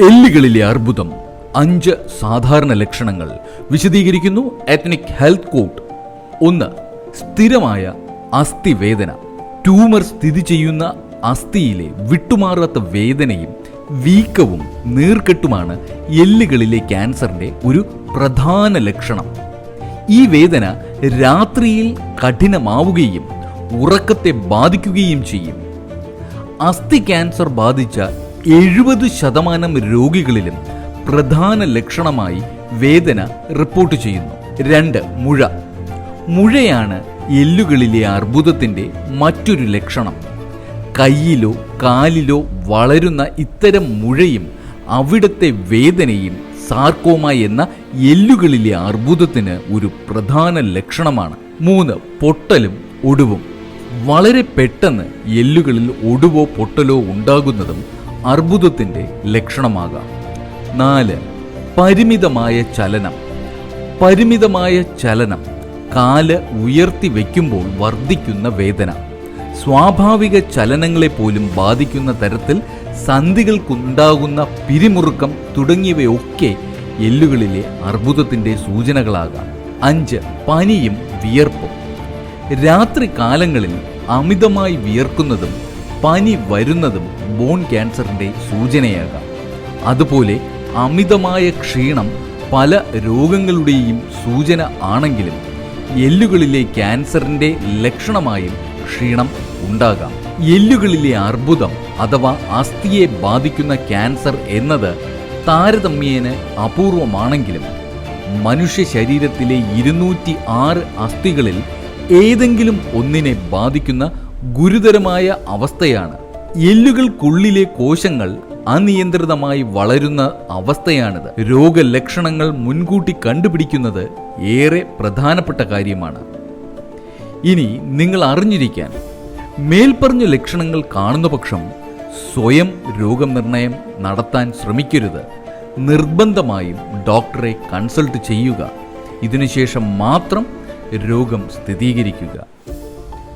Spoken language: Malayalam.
എല്ലുകളിലെ അർബുദം അഞ്ച് സാധാരണ ലക്ഷണങ്ങൾ വിശദീകരിക്കുന്നു എത്നിക് ഹെൽത്ത് കോട്ട് ഒന്ന് സ്ഥിരമായ അസ്ഥിവേദന. ട്യൂമർ സ്ഥിതി ചെയ്യുന്ന അസ്ഥിയിലെ വിട്ടുമാറാത്ത വേദനയും വീക്കവും നീർക്കെട്ടുമാണ് എല്ലുകളിലെ ക്യാൻസറിന്റെ ഒരു പ്രധാന ലക്ഷണം. ഈ വേദന രാത്രിയിൽ കഠിനമാവുകയും ഉറക്കത്തെ ബാധിക്കുകയും ചെയ്യും. അസ്ഥി ക്യാൻസർ ബാധിച്ച എഴുപത് ശതമാനം രോഗികളിലും പ്രധാന ലക്ഷണമായി വേദന റിപ്പോർട്ട് ചെയ്യുന്നു. രണ്ട് മുഴ. മുഴയാണ് എല്ലുകളിലെ അർബുദത്തിന്റെ മറ്റൊരു ലക്ഷണം. കയ്യിലോ കാലിലോ വളരുന്ന ഇത്തരം മുഴയും അവിടുത്തെ വേദനയും സാർക്കോമ എന്ന എല്ലുകളിലെ അർബുദത്തിന് ഒരു പ്രധാന ലക്ഷണമാണ്. മൂന്ന് പൊട്ടലും ഒടുവും. വളരെ പെട്ടെന്ന് എല്ലുകളിൽ ഒടുവോ പൊട്ടലോ ഉണ്ടാകുന്നതും അർബുദത്തിന്റെ ലക്ഷണമാകാം. നാല് പരിമിതമായ ചലനം. പരിമിതമായ ചലനം കാൽ ഉയർത്തി വയ്ക്കുമ്പോൾ വർദ്ധിക്കുന്ന വേദന. സ്വാഭാവിക ചലനങ്ങളെ പോലും ബാധിക്കുന്ന തരത്തിൽ സന്ധികൾക്കുണ്ടാകുന്ന പിരിമുറുക്കം തുടങ്ങിയവയൊക്കെ എല്ലുകളിലെ അർബുദത്തിന്റെ സൂചനകളാകാം. അഞ്ച് പനിയും വിയർപ്പും. രാത്രി കാലങ്ങളിൽ അമിതമായി വിയർക്കുന്നതും പനി വരുന്നതും ബോൺ ക്യാൻസറിന്റെ സൂചനയാകാം. അതുപോലെ അമിതമായ ക്ഷീണം പല രോഗങ്ങളുടെയും സൂചന ആണെങ്കിലും എല്ലുകളിലെ ക്യാൻസറിന്റെ ലക്ഷണമായും ക്ഷീണം ഉണ്ടാകാം. എല്ലുകളിലെ അർബുദം അഥവാ അസ്ഥിയെ ബാധിക്കുന്ന ക്യാൻസർ എന്നത് താരതമ്യേന അപൂർവമാണെങ്കിലും മനുഷ്യ ശരീരത്തിലെ ഇരുന്നൂറ്റി ആറ് അസ്ഥികളിൽ ഏതെങ്കിലും ഒന്നിനെ ബാധിക്കുന്ന ഗുരുതരമായ അവസ്ഥയാണ്. എല്ലുകൾക്കുള്ളിലെ കോശങ്ങൾ അനിയന്ത്രിതമായി വളരുന്ന അവസ്ഥയാണിത്. രോഗലക്ഷണങ്ങൾ മുൻകൂട്ടി കണ്ടുപിടിക്കുന്നത് ഏറെ പ്രധാനപ്പെട്ട കാര്യമാണ്. ഇനി നിങ്ങൾ അറിഞ്ഞിരിക്കാൻ മേൽപ്പറഞ്ഞ ലക്ഷണങ്ങൾ കാണുന്ന പക്ഷം സ്വയം രോഗനിർണയം നടത്താൻ ശ്രമിക്കരുത്. നിർബന്ധമായും ഡോക്ടറെ കൺസൾട്ട് ചെയ്യുക. ഇതിനുശേഷം മാത്രം രോഗം സ്ഥിരീകരിക്കുക.